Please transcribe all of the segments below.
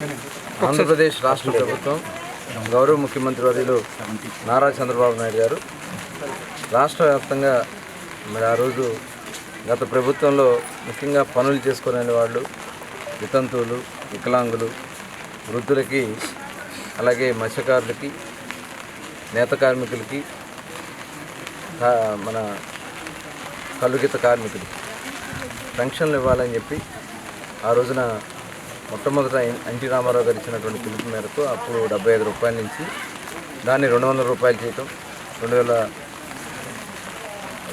ఆంధ్రప్రదేశ్ రాష్ట్ర ప్రభుత్వం గౌరవ ముఖ్యమంత్రి వర్యులు నారా చంద్రబాబు నాయుడు గారు. రాష్ట్ర వ్యాప్తంగా మరి ఆ రోజు గత ప్రభుత్వంలో ముఖ్యంగా పనులు చేసుకునే వాళ్ళు వితంతువులు వికలాంగులు వృద్ధులకి అలాగే మత్స్యకారులకి నేత కార్మికులకి మన కలుగిత కార్మికులకి పెన్షన్లు ఇవ్వాలని చెప్పి ఆ రోజున మొట్టమొదట ఎన్టీ రామారావు గారు ఇచ్చినటువంటి పిలుపు మేరకు అప్పుడు డెబ్బై ఐదు రూపాయల నుంచి దాన్ని రెండు వందల రూపాయలు చేయటం రెండు వేల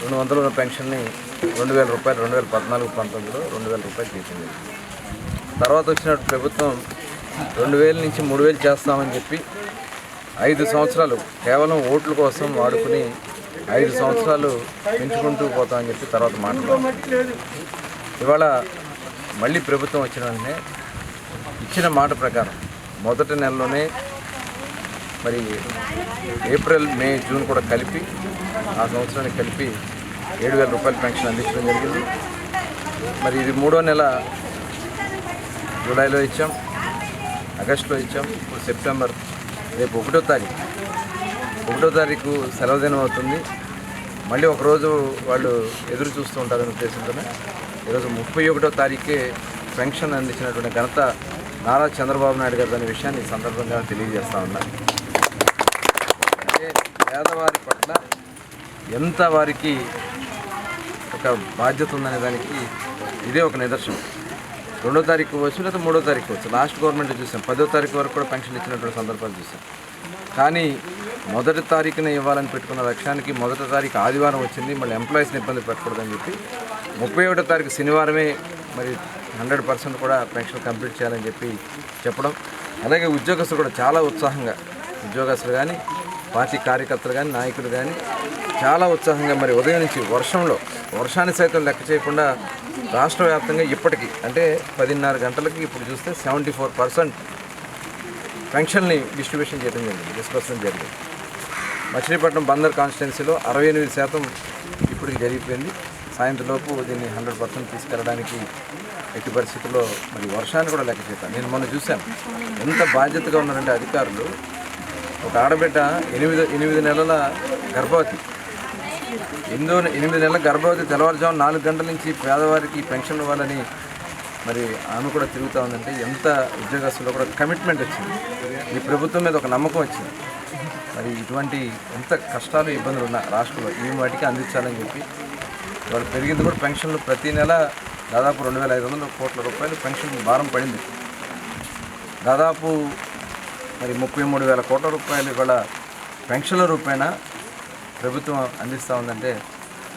రెండు వందల ఉన్న పెన్షన్ని రెండు వేల రూపాయలు రెండు వేల పద్నాలుగు పంతొమ్మిదిలో రెండు వేల రూపాయలు చేసింది తర్వాత వచ్చిన ప్రభుత్వం రెండు వేల నుంచి మూడు వేలు చేస్తామని చెప్పి ఐదు సంవత్సరాలు కేవలం ఓట్ల కోసం వాడుకుని ఐదు సంవత్సరాలు పెంచుకుంటూ పోతామని చెప్పి తర్వాత మాట్లాడారు. ఇవాళ మళ్ళీ ప్రభుత్వం వచ్చిన వెంటనే ఇచ్చిన మాట ప్రకారం మొదటి నెలలోనే మరి ఏప్రిల్ మే జూన్ కూడా కలిపి ఆ సంవత్సరానికి కలిపి ఏడు వేల రూపాయల పెన్షన్ అందించడం జరిగింది. మరి ఇది మూడో నెల జూలైలో ఇచ్చాం ఆగస్టులో ఇచ్చాం ఇప్పుడు సెప్టెంబర్ రేపు ఒకటో తారీఖు. ఒకటో తారీఖు సెలవు దినం అవుతుంది. మళ్ళీ ఒకరోజు వాళ్ళు ఎదురు చూస్తూ ఉంటారనే ఉద్దేశంతోనే. ఈరోజు ముప్పై ఒకటో తారీఖే పెన్షన్ అందించినటువంటి ఘనత నారా చంద్రబాబు నాయుడు గారు అనే విషయాన్ని ఈ సందర్భంగా తెలియజేస్తా ఉన్నా. అంటే పేదవారి పట్ల ఎంత వారికి ఒక బాధ్యత ఉందనే దానికి ఇదే ఒక నిదర్శనం. రెండో తారీఖు వచ్చు లేదా మూడో తారీఖు వచ్చు లాస్ట్ గవర్నమెంట్ చూసాం. పదో తారీఖు వరకు కూడా పెన్షన్ ఇచ్చినటువంటి సందర్భాలు చూసాం. కానీ మొదటి తారీఖున ఇవ్వాలని పెట్టుకున్న లక్ష్యానికి మొదటి తారీఖు ఆదివారం వచ్చింది. మళ్ళీ ఎంప్లాయీస్ని ఇబ్బంది పెట్టకూడదని చెప్పి ముప్పై ఒకటో తారీఖు శనివారమే మరి హండ్రెడ్ పర్సెంట్ కూడా పెన్షన్ కంప్లీట్ చేయాలని చెప్పి చెప్పడం. అలాగే ఉద్యోగస్తులు కూడా చాలా ఉత్సాహంగా ఉద్యోగస్తులు కానీ పార్టీ కార్యకర్తలు కానీ నాయకులు కానీ చాలా ఉత్సాహంగా మరి ఉదయం నుంచి వర్షంలో వర్షాన్ని సైతం లెక్క చేయకుండా రాష్ట్ర వ్యాప్తంగా ఇప్పటికీ అంటే పదిన్నర గంటలకి ఇప్పుడు చూస్తే సెవెంటీ ఫోర్ పర్సెంట్ పెన్షన్ని డిస్ట్రిబ్యూషన్ చేయడం జరిగింది డిస్పర్సన్ జరిగింది. మచిలీపట్నం బందర్ కాన్స్టిట్యున్సీలో అరవై ఎనిమిది శాతం ఇప్పటికి జరిగిపోయింది. సాయంత్రంలోపు దీన్ని హండ్రెడ్ పర్సెంట్ తీసుకెళ్ళడానికి ఎట్టి పరిస్థితుల్లో మరి వర్షాన్ని కూడా లెక్క చేస్తాను. నేను మొన్న చూశాను. ఎంత బాధ్యతగా ఉన్నారంటే అధికారులు. ఒక ఆడబిడ్డ ఎనిమిది ఎనిమిది నెలల గర్భవతి. ఎనిమిదో ఎనిమిది నెలల గర్భవతి తెల్లవారుజాము నాలుగు గంటల నుంచి పేదవారికి పెన్షన్ ఇవ్వాలని మరి ఆమె కూడా తిరుగుతూ ఉందంటే ఎంత ఉద్యోగస్తుల్లో కూడా కమిట్మెంట్ వచ్చింది. ఈ ప్రభుత్వం మీద ఒక నమ్మకం వచ్చింది. మరి ఇటువంటి ఎంత కష్టాలు ఇబ్బందులు ఉన్న రాష్ట్రంలో ఈ వాటికి అందించాలని చెప్పి వాళ్ళు పెరిగింది కూడా పెన్షన్లు ప్రతి నెల దాదాపు రెండు వేల ఐదు వందల కోట్ల రూపాయలు పెన్షన్ భారం పడింది. దాదాపు మరి ముప్పై మూడు వేల కోట్ల రూపాయలు ఇవాళ పెన్షన్ల రూపాయన ప్రభుత్వం అందిస్తూ ఉందంటే